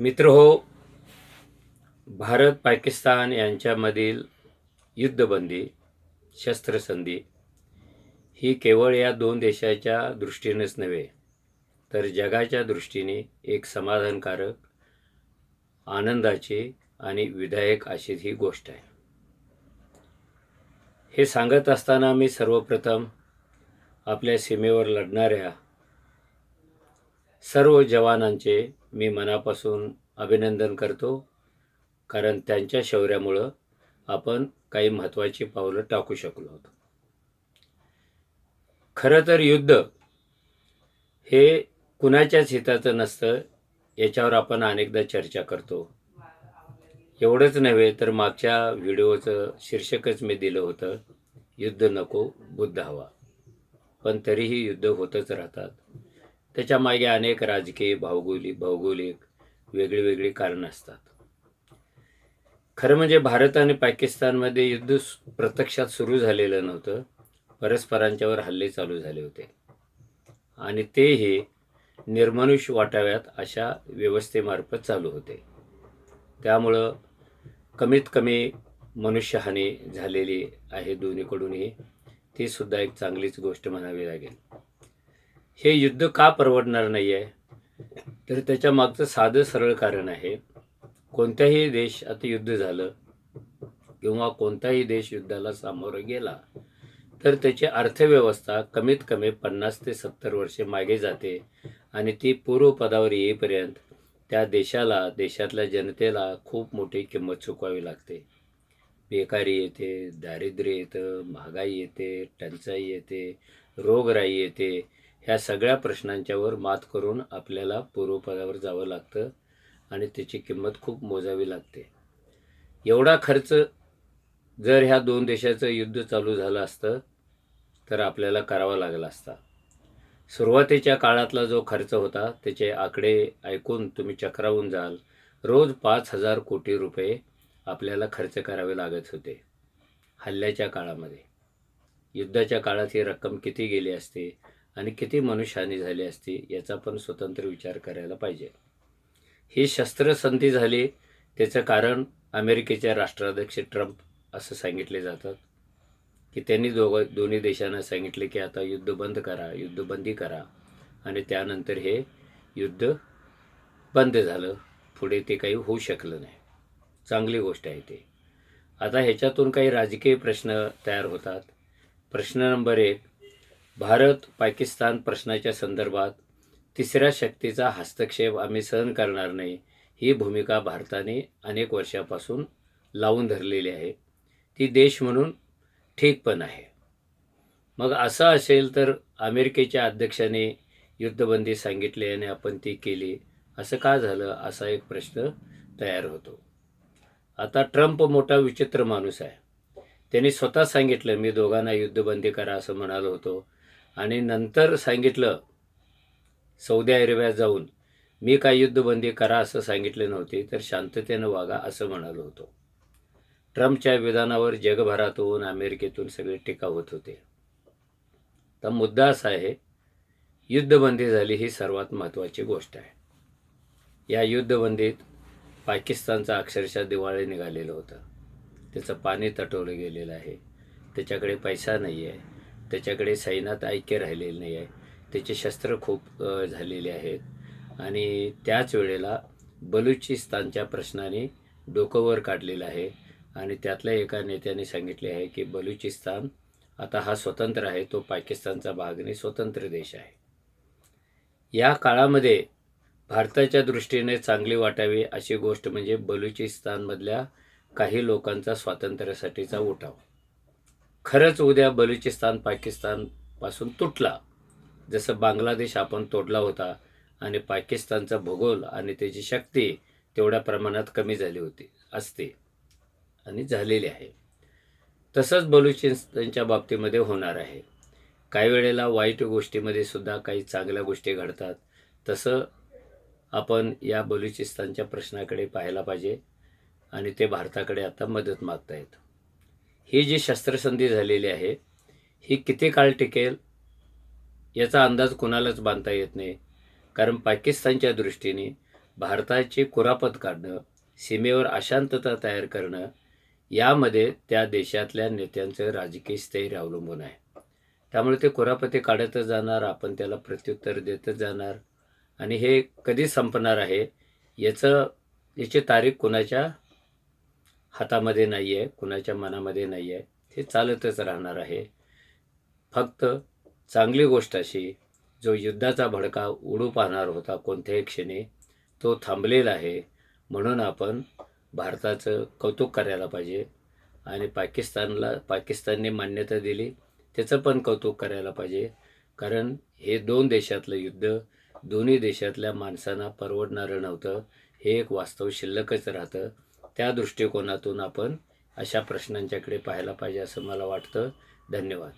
मित्र हो भारत पाकिस्तान यांच्यामधील युद्धबंदी शस्त्रसंधी ही केवळ या दोन देशाच्या दृष्टीनेच नव्हे तर जगाच्या दृष्टीने एक समाधानकारक आनंदाची आणि विधायक अशी ही गोष्ट आहे. हे सांगत असताना मी सर्वप्रथम आपल्या सीमेवर लढणाऱ्या सर्व जवानांचे मी मनापासून अभिनंदन करतो कारण त्यांच्या शौर्यामुळं आपण काही महत्त्वाची पावलं टाकू शकलो होतो. खरं तर युद्ध हे कुणाच्याच हिताचं नसतं याच्यावर आपण अनेकदा चर्चा करतो. एवढंच नव्हे तर मागच्या व्हिडिओचं शीर्षकच मी दिलं होतं युद्ध नको बुद्ध हवा. पण तरीही युद्ध होतच राहतात. त्याच्यामागे अनेक राजकीय भौगोलिक भौगोलिक वेगळी वेगळी कारणं असतात. खरं म्हणजे भारत आणि पाकिस्तानमध्ये युद्ध प्रत्यक्षात सुरू झालेलं नव्हतं. परस्परांच्यावर हल्ले चालू झाले होते. आणि तेही निर्मनुष्य वाटाव्यात अशा व्यवस्थेमार्फत चालू होते. त्यामुळं कमीत कमी मनुष्यहानी झालेली आहे दोन्हीकडूनही. ती सुद्धा एक चांगलीच गोष्ट म्हणावी लागेल. हे युद्ध का परवडणार नाही आहे तर त्याच्या मागचं साधं सरळ कारण आहे कोणत्याही देश आता युद्ध झालं किंवा कोणताही देश युद्धाला सामोरं गेला तर त्याची अर्थव्यवस्था कमीत कमी पन्नास ते सत्तर वर्षे मागे जाते आणि ती पूर्वपदावर येईपर्यंत त्या देशाला देशातल्या जनतेला खूप मोठी किंमत चुकवावी लागते. बेकारी येते दारिद्र्य येतं महागाई येते टंचाई येते रोगराई येते. ह्या सगळ्या प्रश्नांच्यावर मात करून आपल्याला पूर्वपदावर जावं लागतं आणि त्याची किंमत खूप मोजावी लागते. एवढा खर्च जर ह्या दोन देशाचं युद्ध चालू झालं असतं तर आपल्याला करावा लागला असता. सुरुवातीच्या काळातला जो खर्च होता त्याचे आकडे ऐकून तुम्ही चक्रावून जाल. रोज पाच हजार कोटी रुपये आपल्याला खर्च करावे लागत होते. हल्ल्याच्या काळामध्ये. युद्धाच्या काळात ही रक्कम किती गेली असते? आणि किती मनुष्यहानी झाली असती याचा पण स्वतंत्र विचार करायला पाहिजे. ही शस्त्रसंधी झाली त्याचं कारण अमेरिकेच्या राष्ट्राध्यक्ष ट्रम्प असं सांगितले जातात. की त्यांनी दोघं दोन्ही देशांना सांगितले की आता युद्ध बंद करा युद्धबंदी करा. आणि त्यानंतर हे युद्ध बंद झालं. पुढे ते काही होऊ शकलं नाही. चांगली गोष्ट आहे ते. आता ह्याच्यातून काही राजकीय प्रश्न तयार होतात. प्रश्न नंबर एक भारत पाकिस्तान प्रश्नाच्या संदर्भात तिसऱ्या शक्तीचा हस्तक्षेप आम्ही सहन करणार नाही ही भूमिका भारताने अनेक वर्षापासून लावून धरलेली आहे. ती देश म्हणून ठीक पण आहे. मग असं असेल तर अमेरिकेच्या अध्यक्षाने युद्धबंदी सांगितली आणि आपण ती केली असं का झालं असा एक प्रश्न तयार होतो. आता ट्रम्प मोठा विचित्र माणूस आहे. त्यांनी स्वतः सांगितलं मी दोघांना युद्धबंदी करा असं म्हणालो होतो. आणि नंतर सांगितलं सौदी अरेबियात जाऊन मी काय युद्धबंदी करा असं सांगितले नव्हते तर शांततेनं वागा असं म्हणालो होतो. ट्रम्पच्या विधानावर जगभरातून अमेरिकेतून सगळे टीका होत होते. तर मुद्दा असा आहे युद्धबंदी झाली ही सर्वात महत्त्वाची गोष्ट आहे. या युद्धबंदीत पाकिस्तानचं अक्षरशः दिवाळे निघालेलं होतं. त्याचं पाणी तटवलं गेलेलं आहे. त्याच्याकडे पैसा नाही आहे त्याच्याकडे सैन्यात ऐक्य राहिलेलं नाही आहे. त्याचे शस्त्र खूप झालेले आहेत. आणि त्याच वेळेला बलुचिस्तानच्या प्रश्नाने डोकं वर काढलेलं आहे. आणि त्यातल्या एका नेत्याने सांगितले आहे की बलुचिस्तान आता हा स्वतंत्र आहे तो पाकिस्तानचा भाग नाही स्वतंत्र देश आहे. या काळामध्ये भारताच्या दृष्टीने चांगली वाटावी अशी गोष्ट म्हणजे बलुचिस्तानमधल्या काही लोकांचा स्वातंत्र्यासाठीचा उठाव. खरंच उद्या बलुचिस्तान पाकिस्तानपासून तुटला. जसं बांगलादेश आपण तोडला होता आणि पाकिस्तानचा भूगोल आणि त्याची शक्ती तेवढ्या प्रमाणात कमी झाली होती असते आणि झालेली आहे. तसंच बलुचिस्तानच्या बाबतीमध्ये होणार आहे. काही वेळेला वाईट गोष्टीमध्ये सुद्धा काही चांगल्या गोष्टी घडतात. तसं आपण या बलुचिस्तानच्या प्रश्नाकडे पाहायला पाहिजे आणि ते भारताकडे आता मदत मागतायत. ही जी शस्त्रसंधी झालेली आहे ही किती काळ टिकेल याचा अंदाज कोणालाच बांधता येत नाही. कारण पाकिस्तानच्या दृष्टीने भारताची कुरापत काढणं सीमेवर अशांतता तयार करणं यामध्ये त्या देशातल्या नेत्यांचं राजकीय स्थैर्य अवलंबून आहे. त्यामुळे ते कुरापती काढतच जाणार आपण त्याला प्रत्युत्तर देतच जाणार. आणि हे कधी संपणार आहे याचं याची तारीख कुणाच्या हातामध्ये नाही आहे कुणाच्या मनामध्ये नाही आहे ते चालतच राहणार आहे. फक्त चांगली गोष्ट अशी जो युद्धाचा भडका उडू पाहणार होता कोणत्याही क्षणी तो थांबलेला आहे. म्हणून आपण भारताचं कौतुक करायला पाहिजे. आणि पाकिस्तानला पाकिस्तानने मान्यता दिली त्याचं पण कौतुक करायला पाहिजे. कारण हे दोन देशातलं युद्ध दोन्ही देशातल्या माणसांना परवडणारं नव्हतं. हे एक वास्तव शिल्लकच राहतं. त्या दृष्टिकोनातून आपण अशा प्रश्नांच्याकडे पाहायला पाहिजे असं मला वाटतं. धन्यवाद.